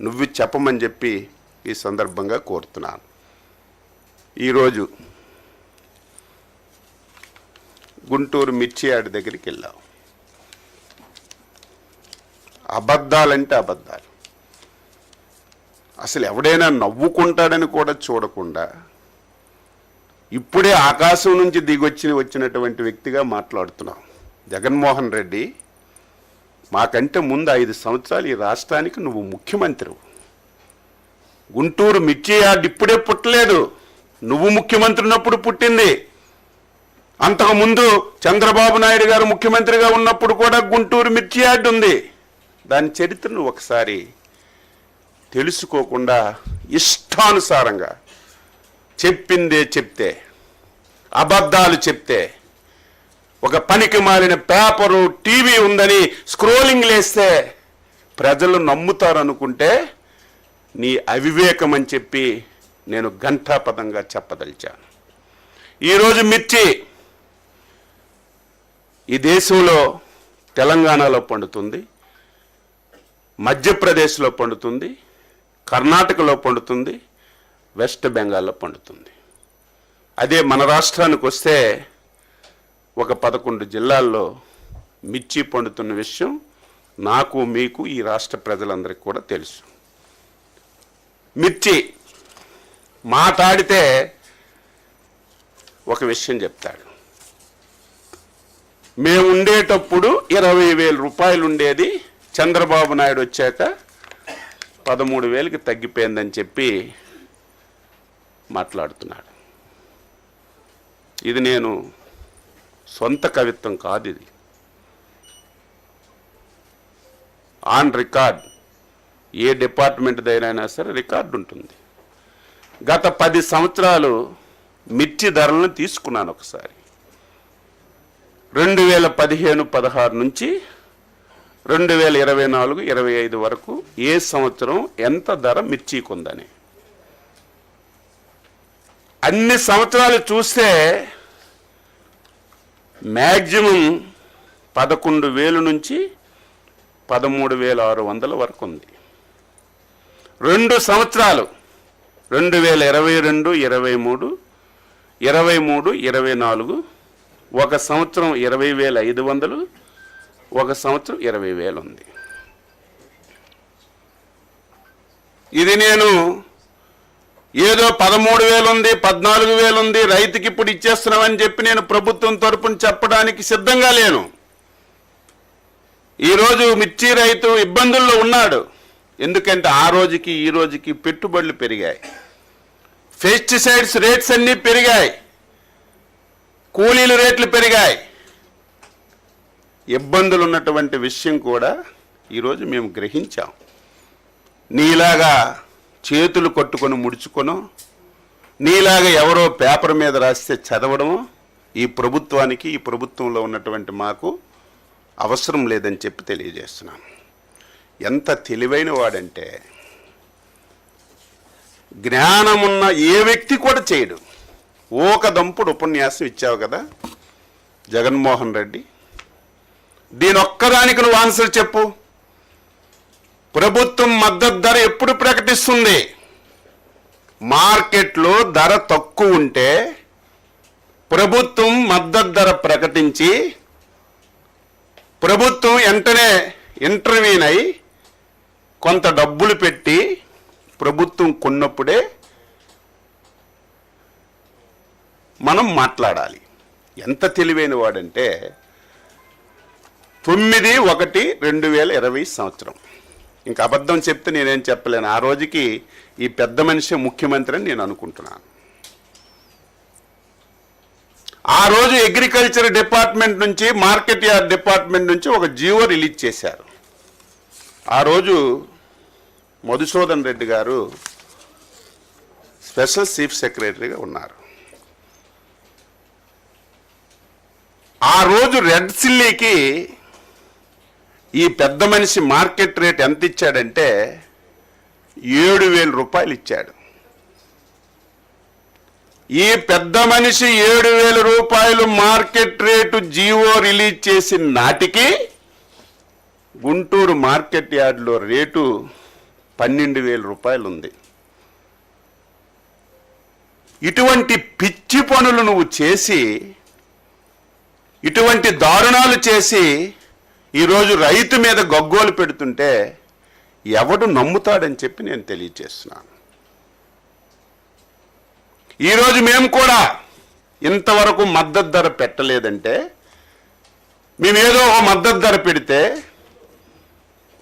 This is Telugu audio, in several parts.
నువ్వు చెప్పమని చెప్పి ఈ సందర్భంగా కోరుతున్నాను. ఈరోజు గుంటూరు మిర్చి యార్డ్ దగ్గరికి వెళ్ళావు. అబద్ధాలంటే అబద్ధాలు. అసలు ఎవడైనా నవ్వుకుంటాడని కూడా చూడకుండా ఇప్పుడే ఆకాశం నుంచి దిగొచ్చి వచ్చినటువంటి వ్యక్తిగా మాట్లాడుతున్నాం జగన్మోహన్ రెడ్డి మాకంటే ముందు ఐదు సంవత్సరాలు ఈ రాష్ట్రానికి నువ్వు ముఖ్యమంత్రి. గుంటూరు మిర్చి యార్డ్ ఇప్పుడే పుట్టలేదు. నువ్వు ముఖ్యమంత్రి ఉన్నప్పుడు పుట్టింది. అంతకుముందు చంద్రబాబు నాయుడు గారు ముఖ్యమంత్రిగా ఉన్నప్పుడు కూడా గుంటూరు మిర్చి యార్డ్ ఉంది. దాని చరిత్రను ఒకసారి తెలుసుకోకుండా ఇష్టానుసారంగా చెప్పిందే చెప్తే అబద్ధాలు చెప్తే ఒక పనికి మాలిన పేపరు టీవీ ఉందని స్క్రోలింగ్ లేస్తే ప్రజలు నమ్ముతారు అనుకుంటే నీ అవివేకం అని చెప్పి నేను ఘంటాపదంగా చెప్పదలిచాను. ఈరోజు మిర్చి ఈ దేశంలో తెలంగాణలో పండుతుంది మధ్యప్రదేశ్లో పండుతుంది కర్ణాటకలో పండుతుంది వెస్ట్ బెంగాల్లో పండుతుంది. అదే మన రాష్ట్రానికి వస్తే ఒక పదకొండు జిల్లాల్లో మిర్చి పండుతున్న విషయం నాకు మీకు ఈ రాష్ట్ర ప్రజలందరికీ కూడా తెలుసు. మిర్చి మాట్లాడితే ఒక విషయం చెప్తాడు. మేము ఉండేటప్పుడు ఇరవై వేల రూపాయలు ఉండేది. చంద్రబాబు నాయుడు వచ్చాక పదమూడు వేలకి తగ్గిపోయిందని చెప్పి మాట్లాడుతున్నాడు. ఇది నేను సొంత కవిత్వం కాదు ఇది. ఆన్ రికార్డ్ ఏ డిపార్ట్మెంట్ అయినా సరే రికార్డు ఉంటుంది. గత పది సంవత్సరాలు మిర్చి ధరలను తీసుకున్నాను ఒకసారి. రెండు వేల పదిహేను పదహారు నుంచి రెండు వేల ఇరవై నాలుగు ఇరవై ఐదు వరకు ఏ సంవత్సరం ఎంత ధర మిర్చికి ఉందని అన్ని సంవత్సరాలు చూస్తే మ్యాక్సిమం పదకొండు వేలు నుంచి పదమూడు వేల ఆరు వందల వరకు ఉంది. రెండు సంవత్సరాలు రెండు వేల ఇరవై రెండు ఇరవై మూడు ఇరవై మూడు ఇరవై నాలుగు ఒక సంవత్సరం ఇరవై వేల ఐదు వందలు ఒక సంవత్సరం ఇరవై వేలు ఉంది. ఇది నేను ఏదో పదమూడు వేలు ఉంది పద్నాలుగు వేలు ఉంది రైతుకి ఇప్పుడు ఇచ్చేస్తున్నామని చెప్పి నేను ప్రభుత్వం తరపున చెప్పడానికి సిద్ధంగా లేను. ఈరోజు మిర్చి రైతు ఇబ్బందుల్లో ఉన్నాడు. ఎందుకంటే ఆ రోజుకి ఈ రోజుకి పెట్టుబడులు పెరిగాయి. పెస్టిసైడ్స్ రేట్స్ అన్నీ పెరిగాయి. కూలీల రేట్లు పెరిగాయి. ఇబ్బందులు ఉన్నటువంటి విషయం కూడా ఈరోజు మేము గ్రహించాం. నీలాగా చేతులు కొట్టుకొని ముడుచుకొను నీలాగా ఎవరో పేపర్ మీద రాస్తే చదవడము ఈ ప్రభుత్వానికి ఈ ప్రభుత్వంలో ఉన్నటువంటి మాకు అవసరం లేదని చెప్పి తెలియజేస్తున్నాను ఎంత తెలివైన వాడంటే జ్ఞానమున్న ఏ వ్యక్తి కూడా చేయడు. ఓక దంపుడు ఉపన్యాసం ఇచ్చావు కదా జగన్మోహన్ రెడ్డి. దీని ఒక్కదానికి నువ్వు ఆన్సర్ చెప్పు. ప్రభుత్వం మద్దతు ధర ఎప్పుడు ప్రకటిస్తుంది? మార్కెట్లో ధర తక్కువ ఉంటే ప్రభుత్వం మద్దతు ధర ప్రకటించి ప్రభుత్వం వెంటనే ఇంటర్వ్యూన్ అయి కొంత డబ్బులు పెట్టి ప్రభుత్వం కొన్నప్పుడే మనం మాట్లాడాలి. ఎంత తెలివైన వాడంటే తొమ్మిది ఒకటి రెండు వేల ఇరవై సంవత్సరం. ఇంకా అబద్ధం చెప్తే నేనేం చెప్పలేను. ఆ రోజుకి ఈ పెద్ద మనిషి ముఖ్యమంత్రి అని నేను అనుకుంటున్నాను. ఆ రోజు అగ్రికల్చర్ డిపార్ట్మెంట్ నుంచి మార్కెట్ యార్డ్ డిపార్ట్మెంట్ నుంచి ఒక జీవో రిలీజ్ చేశారు. ఆ రోజు మధుసూదన్ రెడ్డి గారు స్పెషల్ చీఫ్ సెక్రటరీగా ఉన్నారు. ఆ రోజు రెడ్ సిల్లీకి ఈ పెద్ద మనిషి మార్కెట్ రేట్ ఎంత ఇచ్చాడంటే ఏడు వేల రూపాయలు ఇచ్చాడు. ఈ పెద్ద మనిషి ఏడు వేల రూపాయలు మార్కెట్ రేటు జీవో రిలీజ్ చేసిన నాటికి గుంటూరు మార్కెట్ యార్డ్లో రేటు పన్నెండు వేల రూపాయలు ఉంది ఇటువంటి పిచ్చి పనులు నువ్వు చేసి ఇటువంటి దారుణాలు చేసి ఈరోజు రైతు మీద గగ్గోలు పెడుతుంటే ఎవడు నమ్ముతాడని చెప్పి నేను తెలియజేస్తున్నాను. ఈరోజు మేము కూడా ఇంతవరకు మద్దతు ధర పెట్టలేదంటే మేమేదో ఒక మద్దతు ధర పెడితే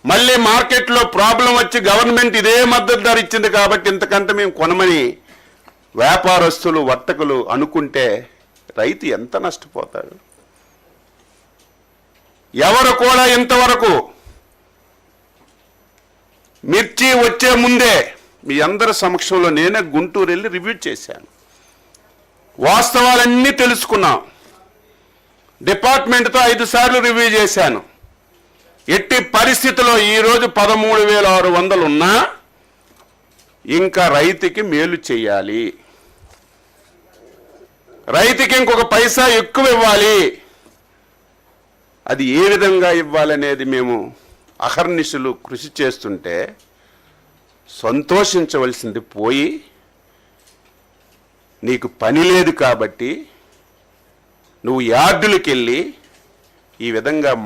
మళ్ళీ మార్కెట్లో ప్రాబ్లం వచ్చి గవర్నమెంట్ ఇదే మద్దతు ధర ఇచ్చింది కాబట్టి ఇంతకంటే మేము కొనమని వ్యాపారస్తులు వర్తకులు అనుకుంటే రైతు ఎంత నష్టపోతాడు? ఎవరు కూడా ఇంతవరకు మిర్చి వచ్చే ముందే మీ అందరి సమక్షంలో నేనే గుంటూరు వెళ్ళి రివ్యూ చేశాను. వాస్తవాలన్నీ తెలుసుకున్నాం. డిపార్ట్మెంట్తో ఐదు సార్లు రివ్యూ చేశాను. ఎట్టి పరిస్థితిలో ఈరోజు పదమూడు వేల ఆరు వందలు ఉన్నా ఇంకా రైతుకి మేలు చేయాలి. రైతుకి ఇంకొక పైసా ఎక్కువ ఇవ్వాలి. అది ఏ విధంగా ఇవ్వాలనేది మేము అహర్నిశలు కృషి చేస్తుంటే సంతోషించవలసింది పోయి నీకు పని లేదు కాబట్టి నువ్వు యార్డులకు వెళ్ళి ఈ విధంగా మా